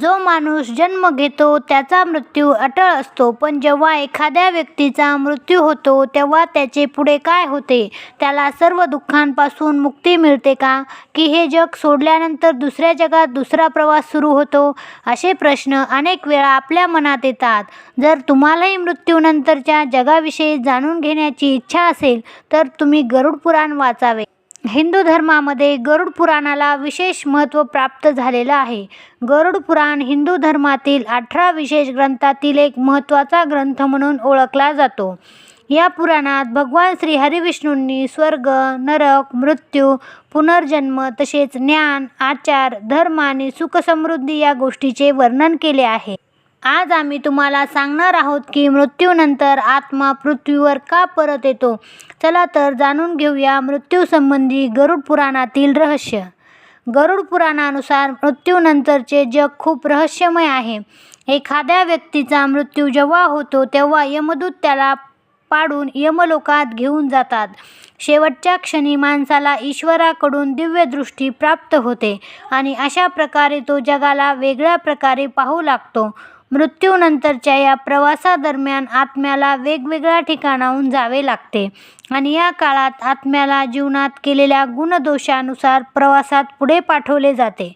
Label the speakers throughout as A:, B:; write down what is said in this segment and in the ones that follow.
A: जो माणूस जन्म घेतो त्याचा मृत्यू अटळ असतो. पण जेव्हा एखाद्या व्यक्तीचा मृत्यू होतो तेव्हा त्याचे पुढे काय होते? त्याला सर्व दुःखांपासून मुक्ती मिळते का? की हे जग सोडल्यानंतर दुसऱ्या जगात दुसरा प्रवास सुरू होतो? असे प्रश्न अनेक वेळा आपल्या मनात येतात. जर तुम्हालाही मृत्यूनंतरच्या जगाविषयी जाणून घेण्याची इच्छा असेल तर तुम्ही गरुड पुराण वाचावे. हिंदू धर्मामध्ये गरुड पुराणाला विशेष महत्त्व प्राप्त झालेलं आहे. गरुड पुराण हिंदू धर्मातील अठरा विशेष ग्रंथातील एक महत्त्वाचा ग्रंथ म्हणून ओळखला जातो. या पुराणात भगवान श्री हरिविष्णूंनी स्वर्ग नरक मृत्यू पुनर्जन्म तसेच ज्ञान आचार धर्म आणि सुखसमृद्धी या गोष्टीचे वर्णन केले आहे. आज आम्ही तुम्हाला सांगणार आहोत की मृत्यूनंतर आत्मा पृथ्वीवर का परत येतो? चला तर जाणून घेऊया मृत्यूसंबंधी गरुड पुराणातील रहस्य. गरुड पुराणानुसार मृत्यूनंतरचे जग खूप रहस्यमय आहे. एखाद्या व्यक्तीचा मृत्यू जेव्हा होतो तेव्हा यमदूत त्याला पाडून यमलोकात घेऊन जातात. शेवटच्या क्षणी माणसाला ईश्वराकडून दिव्यदृष्टी प्राप्त होते आणि अशा प्रकारे तो जगाला वेगळ्या प्रकारे पाहू लागतो. मृत्यूनंतरच्या या प्रवासादरम्यान आत्म्याला वेगवेगळ्या ठिकाणाहून जावे लागते. आणि या काळात आत्म्याला जीवनात केलेल्या गुणदोषानुसार प्रवासात पुढे पाठवले जाते.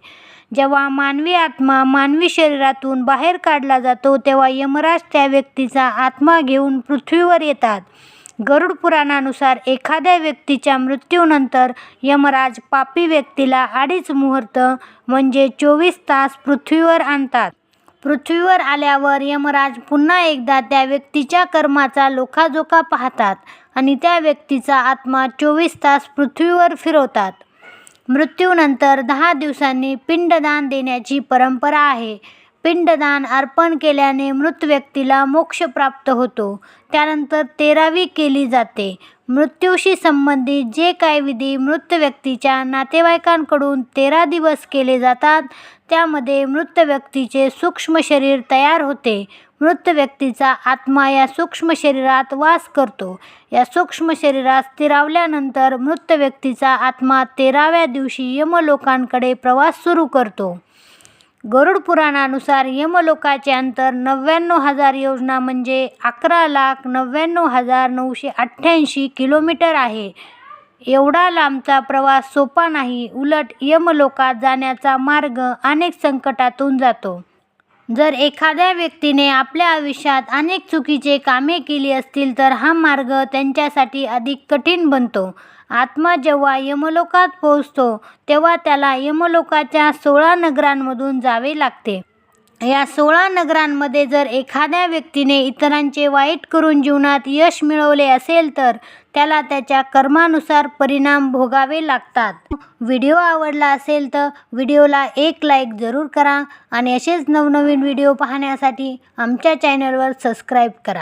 A: जेव्हा मानवी आत्मा मानवी शरीरातून बाहेर काढला जातो तेव्हा यमराज त्या व्यक्तीचा आत्मा घेऊन पृथ्वीवर येतात. गरुड पुराणानुसार एखाद्या व्यक्तीच्या मृत्यूनंतर यमराज पापी व्यक्तीला अडीच मुहूर्त म्हणजे चोवीस तास पृथ्वीवर आणतात. पृथ्वीवर आल्यावर यमराज पुन्हा एकदा त्या व्यक्तीच्या कर्माचा लोखाजोखा पाहतात आणि त्या व्यक्तीचा आत्मा चोवीस तास पृथ्वीवर फिरवतात. मृत्यूनंतर दहा दिवसांनी पिंडदान देण्याची परंपरा आहे. पिंडदान अर्पण केल्याने मृत व्यक्तीला मोक्ष प्राप्त होतो. त्यानंतर तेरावी केली जाते. मृत्यूशी संबंधित जे काही विधी मृत व्यक्तीच्या नातेवाईकांकडून तेरा दिवस केले जातात त्यामध्ये मृत व्यक्तीचे सूक्ष्म शरीर तयार होते. मृत व्यक्तीचा आत्मा या सूक्ष्म शरीरात वास करतो. या सूक्ष्म शरीरात स्थिरावल्यानंतर मृत व्यक्तीचा आत्मा तेराव्या दिवशी यमलोकांकडे प्रवास सुरू करतो. गरुड पुराणानुसार यमलोकाचे अंतर नव्याण्णव हजार योजना म्हणजे अकरा लाख नव्याण्णव हजार नऊशे अठ्ठ्याऐंशी किलोमीटर आहे. एवढा लांबचा प्रवास सोपा नाही उलट यमलोकात जाण्याचा मार्ग अनेक संकटातून जातो. जर एखाद्या व्यक्तीने आपल्या आयुष्यात अनेक चुकीचे कामे केली असतील तर हा मार्ग त्यांच्यासाठी अधिक कठीण बनतो. आत्मा जेव्हा यमलोकात पोहोचतो तेव्हा त्याला यमलोकाच्या सोळा नगरांमधून जावे लागते. या सोळा नगरांमध्ये जर एखाद्या व्यक्तीने इतरांचे वाईट करून जीवनात यश मिळवले असेल तर त्याला त्याच्या कर्मानुसार परिणाम भोगावे लागतात. व्हिडिओ आवडला असेल तर व्हिडिओला एक लाईक जरूर करा आणि असेच नवनवीन व्हिडिओ पाहण्यासाठी आमच्या चॅनलवर सबस्क्राईब करा.